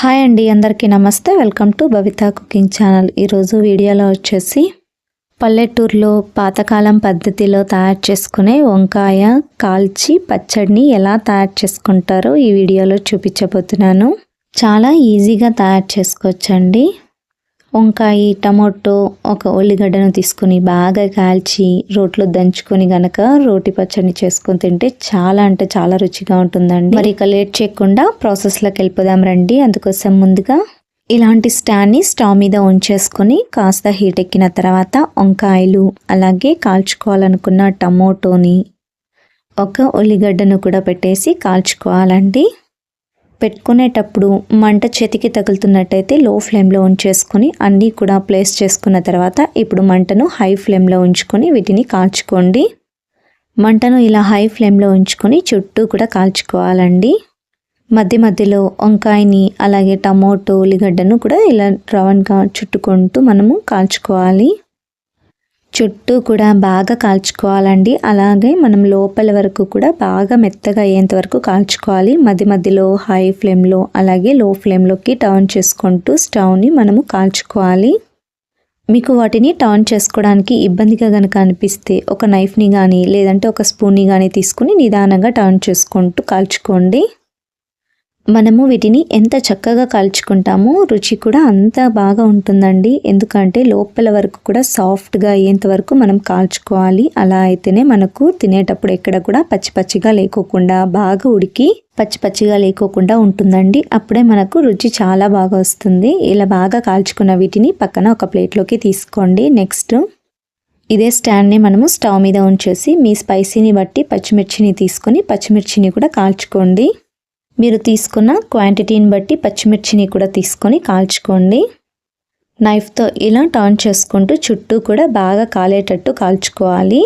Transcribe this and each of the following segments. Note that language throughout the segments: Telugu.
హాయ్ అండి అందరికీ నమస్తే. Welcome to Bhavitha cooking channel. ఈరోజు వీడియోలో వచ్చేసి పల్లెటూరులో పాతకాలం పద్ధతిలో తయారు చేసుకునే వంకాయ కాల్చి పచ్చడిని ఎలా తయారు చేసుకుంటారో ఈ వీడియోలో చూపించబోతున్నాను. చాలా ఈజీగా తయారు చేసుకోవచ్చండి. వంకాయ టమోటో ఒక ఉల్లిగడ్డను తీసుకుని బాగా కాల్చి రోట్లో దంచుకొని గనక రోటి పచ్చడిని చేసుకొని తింటే చాలా అంటే చాలా రుచిగా ఉంటుందండి. మరి ఇక లేట్ చేయకుండా ప్రాసెస్లోకి వెళ్ళిపోదాం రండి. అందుకోసం ముందుగా ఇలాంటి స్టాండ్ని స్టవ్ మీద ఉంచేసుకొని కాస్త హీట్ ఎక్కిన తర్వాత వంకాయలు అలాగే కాల్చుకోవాలనుకున్న టమోటోని ఒక ఉల్లిగడ్డను కూడా పెట్టేసి కాల్చుకోవాలండి. పెట్టుకునేటప్పుడు మంట చేతికి తగులుతున్నట్టయితే లో ఫ్లేమ్లో ఉంచేసుకొని అన్నీ కూడా ప్లేస్ చేసుకున్న తర్వాత ఇప్పుడు మంటను హై ఫ్లేమ్లో ఉంచుకొని వీటిని కాల్చుకోండి. మంటను ఇలా హై ఫ్లేమ్లో ఉంచుకొని చుట్టూ కూడా కాల్చుకోవాలండి. మధ్య మధ్యలో వంకాయని అలాగే టమోటో ఉల్లిగడ్డను కూడా ఇలా రవన్గా చుట్టుకుంటూ మనము కాల్చుకోవాలి. చుట్టూ కూడా బాగా కాల్చుకోవాలండి. అలాగే మనం లోపల వరకు కూడా బాగా మెత్తగా అయ్యేంత వరకు కాల్చుకోవాలి. మధ్య మధ్యలో హై ఫ్లేమ్లో అలాగే లో ఫ్లేమ్లోకి టర్న్ చేసుకుంటూ స్టవ్ని మనము కాల్చుకోవాలి. మీకు వాటిని టర్న్ చేసుకోవడానికి ఇబ్బందిగా కనుక అనిపిస్తే ఒక నైఫ్ని కానీ లేదంటే ఒక స్పూన్ని కానీ తీసుకుని నిదానంగా టర్న్ చేసుకుంటూ కాల్చుకోండి. మనము వీటిని ఎంత చక్కగా కాల్చుకుంటామో రుచి కూడా అంత బాగా ఉంటుందండి. ఎందుకంటే లోపల వరకు కూడా సాఫ్ట్గా అయ్యేంత వరకు మనం కాల్చుకోవాలి. అలా అయితేనే మనకు తినేటప్పుడు ఎక్కడ కూడా పచ్చి పచ్చిగా లేకోకుండా బాగా ఉడికి పచ్చి పచ్చిగా లేకోకుండా ఉంటుందండి. అప్పుడే మనకు రుచి చాలా బాగా వస్తుంది. ఇలా బాగా కాల్చుకున్న వీటిని పక్కన ఒక ప్లేట్లోకి తీసుకోండి. నెక్స్ట్ ఇదే స్టాండ్ని మనము స్టవ్ మీద ఉంచేసి మీ స్పైసీని బట్టి పచ్చిమిర్చిని తీసుకొని పచ్చిమిర్చిని కూడా కాల్చుకోండి. మీరు తీసుకున్న క్వాంటిటీని బట్టి పచ్చిమిర్చిని కూడా తీసుకొని కాల్చుకోండి. నైఫ్తో ఇలా టర్న్ చేసుకుంటూ చుట్టూ కూడా బాగా కాలేటట్టు కాల్చుకోవాలి.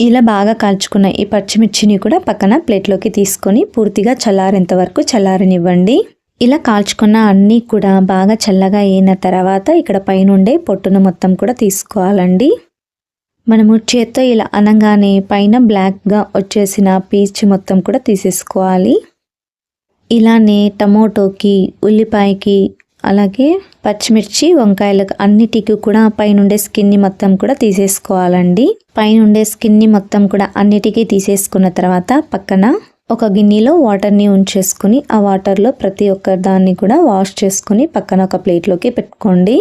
ఇలా బాగా కాల్చుకున్న ఈ పచ్చిమిర్చిని కూడా పక్కన ప్లేట్లోకి తీసుకొని పూర్తిగా చల్లారేంత వరకు చల్లారనివ్వండి. ఇలా కాల్చుకున్న అన్నీ కూడా బాగా చల్లగా అయిన తర్వాత ఇక్కడ పైనుండే పొట్టును మొత్తం కూడా తీసుకోవాలండి. మనము చేత్తో ఇలా అనగానే పైన బ్లాక్గా వచ్చేసిన పీచ్ మొత్తం కూడా తీసేసుకోవాలి. ఇలానే టమోటోకి ఉల్లిపాయకి అలాగే పచ్చిమిర్చి వంకాయలకు అన్నిటికీ కూడా పైనుండే స్కిన్ని మొత్తం కూడా తీసేసుకోవాలండి. పైనుండే స్కిన్ని మొత్తం కూడా అన్నిటికీ తీసేసుకున్న తర్వాత పక్కన ఒక గిన్నెలో వాటర్ని ఉంచేసుకుని ఆ వాటర్లో ప్రతి ఒక్క దాన్ని కూడా వాష్ చేసుకుని పక్కన ఒక ప్లేట్లోకి పెట్టుకోండి.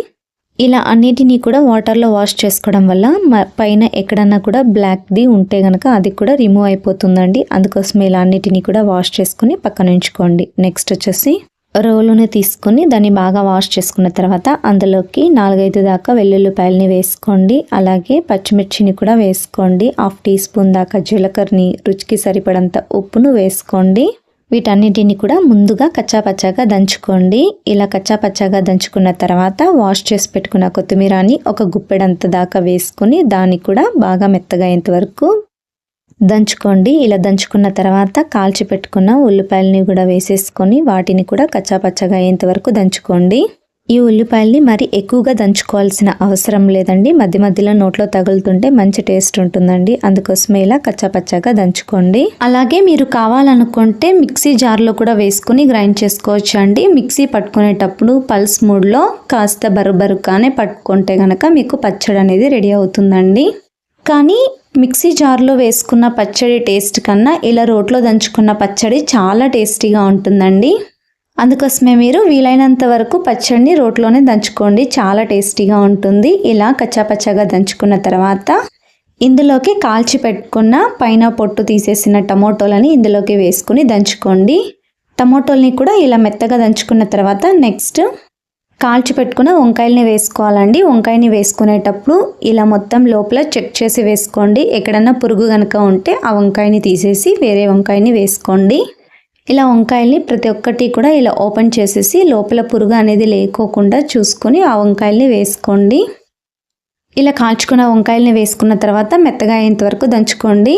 ఇలా అన్నిటినీ కూడా వాటర్లో వాష్ చేసుకోవడం వల్ల పైన ఎక్కడన్నా కూడా బ్లాక్ది ఉంటే కనుక అది కూడా రిమూవ్ అయిపోతుందండి. అందుకోసం ఇలా అన్నిటినీ కూడా వాష్ చేసుకుని పక్కన ఉంచుకోండి. నెక్స్ట్ వచ్చేసి రోలుని తీసుకొని దాన్ని బాగా వాష్ చేసుకున్న తర్వాత అందులోకి నాలుగైదు దాకా వెల్లుల్లిపాయలని వేసుకోండి. అలాగే పచ్చిమిర్చిని కూడా వేసుకోండి. హాఫ్ టీ స్పూన్ దాకా జీలకర్రని రుచికి సరిపడంత ఉప్పును వేసుకోండి. వీటన్నిటిని కూడా ముందుగా కచ్చాపచ్చాగా దంచుకోండి. ఇలా కచ్చాపచ్చాగా దంచుకున్న తర్వాత వాష్ చేసి పెట్టుకున్న కొత్తిమీరని ఒక గుప్పెడంత దాకా వేసుకొని దాన్ని కూడా బాగా మెత్తగా అయ్యేంత వరకు దంచుకోండి. ఇలా దంచుకున్న తర్వాత కాల్చి పెట్టుకున్న ఉల్లిపాయలని కూడా వేసేసుకొని వాటిని కూడా కచ్చాపచ్చగా అయ్యేంత వరకు దంచుకోండి. ఈ ఉల్లిపాయల్ని మరి ఎక్కువగా దంచుకోవాల్సిన అవసరం లేదండి. మధ్య మధ్యలో నోట్లో తగులుతుంటే మంచి టేస్ట్ ఉంటుందండి. అందుకోసమే ఇలా కచ్చాపచ్చాగా దంచుకోండి. అలాగే మీరు కావాలనుకుంటే మిక్సీ జార్లో కూడా వేసుకుని గ్రైండ్ చేసుకోవచ్చు అండి మిక్సీ పట్టుకునేటప్పుడు పల్స్ మూడ్లో కాస్త బరుబరుగానే పట్టుకుంటే కనుక మీకు పచ్చడి అనేది రెడీ అవుతుందండి. కానీ మిక్సీ జార్లో వేసుకున్న పచ్చడి టేస్ట్ కన్నా ఇలా రోట్లో దంచుకున్న పచ్చడి చాలా టేస్టీగా ఉంటుందండి. అందుకోసమే మీరు వీలైనంత వరకు పచ్చడిని రోట్లోనే దంచుకోండి. చాలా టేస్టీగా ఉంటుంది. ఇలా కచ్చాపచ్చాగా దంచుకున్న తర్వాత ఇందులోకి కాల్చి పెట్టుకున్న పైన పొట్టు తీసేసిన టమోటోలని ఇందులోకి వేసుకుని దంచుకోండి. టమోటోల్ని కూడా ఇలా మెత్తగా దంచుకున్న తర్వాత నెక్స్ట్ కాల్చి పెట్టుకున్న వంకాయల్ని వేసుకోవాలండి. వంకాయని వేసుకునేటప్పుడు ఇలా మొత్తం లోపల చెక్ చేసి వేసుకోండి. ఎక్కడన్నా పురుగు కనుక ఉంటే ఆ వంకాయని తీసేసి వేరే వంకాయని వేసుకోండి. ఇలా వంకాయల్ని ప్రతి ఒక్కటి కూడా ఇలా ఓపెన్ చేసేసి లోపల పురుగు అనేది లేకోకుండా చూసుకొని ఆ వంకాయల్ని వేసుకోండి. ఇలా కాల్చుకున్న వంకాయల్ని వేసుకున్న తర్వాత మెత్తగా అయ్యేంత వరకు దంచుకోండి.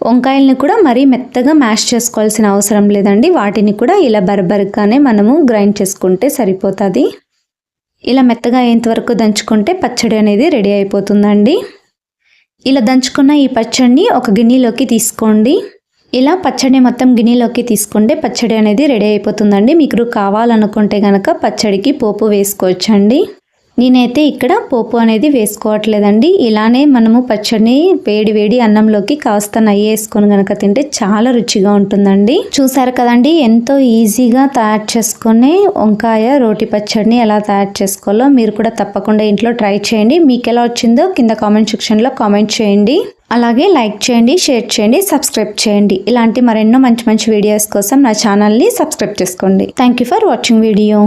వంకాయల్ని కూడా మరీ మెత్తగా మ్యాష్ చేసుకోవాల్సిన అవసరం లేదండి. వాటిని కూడా ఇలా బరబరగానే మనము గ్రైండ్ చేసుకుంటే సరిపోతుంది. ఇలా మెత్తగా అయ్యేంత వరకు దంచుకుంటే పచ్చడి అనేది రెడీ అయిపోతుందండి. ఇలా దంచుకున్న ఈ పచ్చడిని ఒక గిన్నెలోకి తీసుకోండి. ఇలా పచ్చడి మొత్తం గిన్నెలోకి తీసుకుంటే పచ్చడి అనేది రెడీ అయిపోతుందండి. మీకు కావాలనుకుంటే కనుక పచ్చడికి పోపు వేసుకోవచ్చండి. నేనైతే ఇక్కడ పోపు అనేది వేసుకోవట్లేదండి. ఇలానే మనము పచ్చడిని వేడి వేడి అన్నంలోకి కాస్త నెయ్యి వేసుకొని కనుక తింటే చాలా రుచిగా ఉంటుందండి. చూసారు కదండి ఎంతో ఈజీగా తయారు చేసుకునే వంకాయ రోటి పచ్చడిని ఎలా తయారు చేసుకోవాలో మీరు కూడా తప్పకుండా ఇంట్లో ట్రై చేయండి. మీకు ఎలా వచ్చిందో కింద కామెంట్ సెక్షన్లో కామెంట్ చేయండి. అలాగే లైక్ చేయండి షేర్ చేయండి సబ్స్క్రైబ్ చేయండి. ఇలాంటి మరెన్నో మంచి మంచి వీడియోస్ కోసం నా ఛానల్ని సబ్స్క్రైబ్ చేసుకోండి. Thank you for watching video